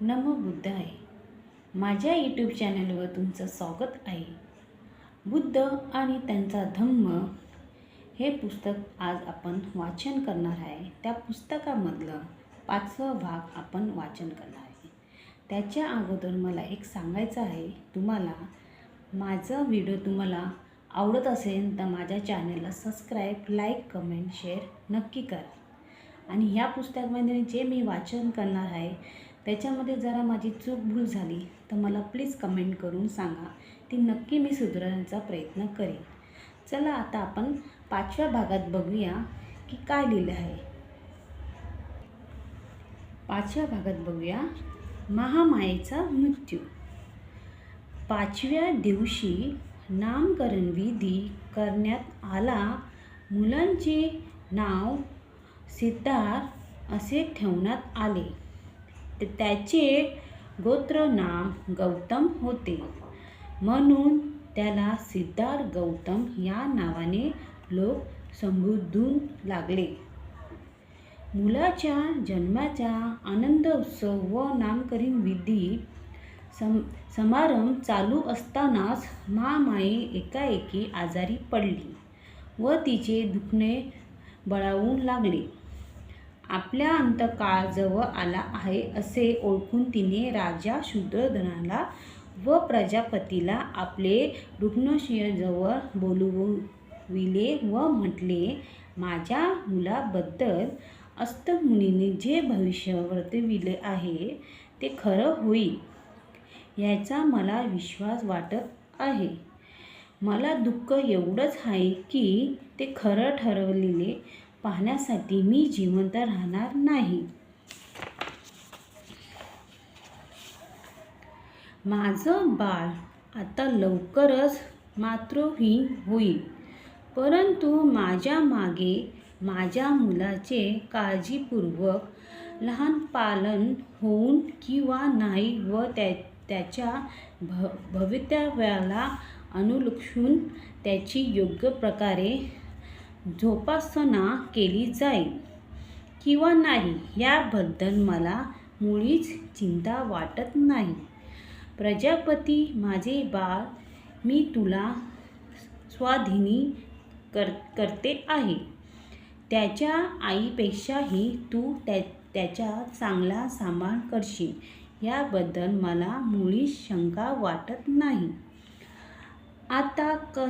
नमो बुद्ध आहे. माझ्या यूट्यूब चॅनलवर तुमचं स्वागत आहे. बुद्ध आणि त्यांचा धम्म हे पुस्तक आज आपण वाचन करणार आहे. त्या पुस्तकामधलं पाचवा भाग आपण वाचन करणार आहे. त्याच्या अगोदर मला एक सांगायचं आहे. तुम्हाला माझं व्हिडिओ तुम्हाला आवडत असेल तर माझ्या चॅनलला सबस्क्राईब लाईक कमेंट शेअर नक्की करा. आणि ह्या पुस्तकामध्ये जे मी वाचन करणार आहे त्याच्यामध्ये जरा माझी चूक भूल झाली तर मला प्लीज कमेंट करून सांगा. ती नक्की मी सुधारण्याचा प्रयत्न करेन. चला आता आपण पाचव्या भागात बघूया की काय लिहिलं आहे. पाचव्या भागात बघूया. महामायेचा मृत्यू. पाचव्या दिवशी नामकरण विधी करण्यात आला. मुलांचे नाव सिद्धार्थ असे ठेवण्यात आले. त्याचे गोत्र नाम गौतम होते. म्हणून त्याला सिद्धार्थ गौतम या नावाने लोक संबोधून लागले. मुलाच्या जन्माचा आनंद उत्सव व नामकरण विधी सम समारंभ चालू असतानाच महामाई एकाएकी आजारी पडली व तिचे दुखणे बळावू लागले. आपल्या अंतकाळ जवळ आला आहे असे ओळखून तिने राजा शूद्रधनाला व प्रजापतीला आपले रुग्णशियजवळ बोलविले व म्हटले माझ्या मुलाबद्दल अस्तमुनीने जे भविष्य वर्तविले आहे ते खरं होईल याचा मला विश्वास वाटत आहे. मला दुःख एवढंच आहे की ते खरं ठरवलेले पाहण्यासाठी मी जिवंत राहणार नाही. माझं बाळ आता लवकरच मातृहीन होईल. परंतु माझ्या मागे माझ्या मुलाचे काळजीपूर्वक लहान पालन होऊन किंवा नाही व त्या त्याच्या भ भवितव्याला अनुलक्षून त्याची योग्य प्रकारे जोपासना केली जाईल किंवा नाही याबद्दल मला मुळीच चिंता वाटत नाही. प्रजापती माझे बाळ मी तुला स्वाधीनी कर करते आहे. त्याच्या आईपेक्षाही तू त्या त्याचा चांगला सांभाळ करशील. याबद्दल मला मुळीच शंका वाटत नाही. आता क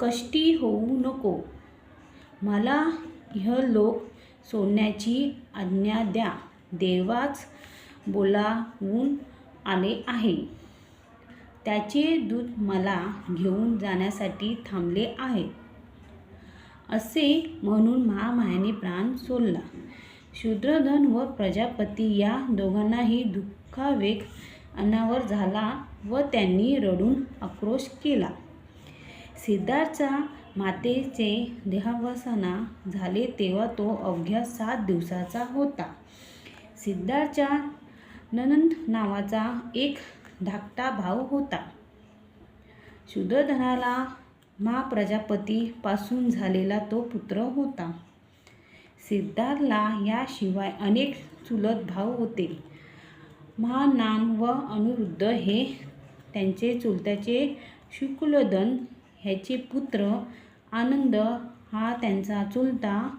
कष्टी होऊ नको. मला इहलोक सोडण्याची आज्ञा द्या. देवाच बोलावून आले आहे. त्याचे दूत मला घेऊन जाण्यासाठी थांबले आहे. असे म्हणून महामायाने प्राण सोडला. शूद्रधन व प्रजापती या दोघांनाही दुःखावेग अनावर झाला व त्यांनी रडून आक्रोश केला. सिद्धार्थचा मातेचे देहावसाना झाले तेव्हा तो अवघ्या सात दिवसाचा होता. सिद्धार्थच्या ननंद नावाचा एक धाकटा भाऊ होता. शूद्रधनाला मा प्रजापतीपासून झालेला तो पुत्र होता. सिद्धार्थला याशिवाय अनेक चुलत भाऊ होते. महानान व अनिरुद्ध हे त्यांचे चुलत्याचे शुक्लदन ह्याचे पुत्र आनंद हा त्यांचा चुलता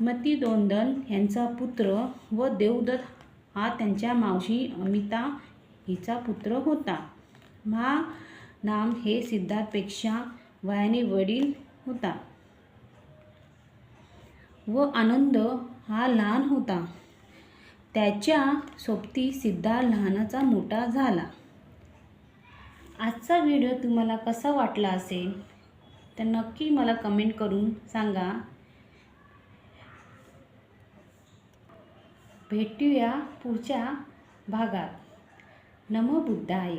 मतिदोंदन यांचा पुत्र व देवदत्त हा त्यांच्या मावशी अमिता हिचा पुत्र होता. महा नाम हे सिद्धार्थपेक्षा वयाने वडील होता. व आनंद हा लहान होता. त्याच्या सोबती सिद्धार्थ लहानाचा मोठा झाला. आजचा व्हिडिओ तुम्हाला कसा वाटला असेल तर नक्की मला कमेंट करून सांगा. भेटूया पुढच्या भागात. नमो बुद्धाय.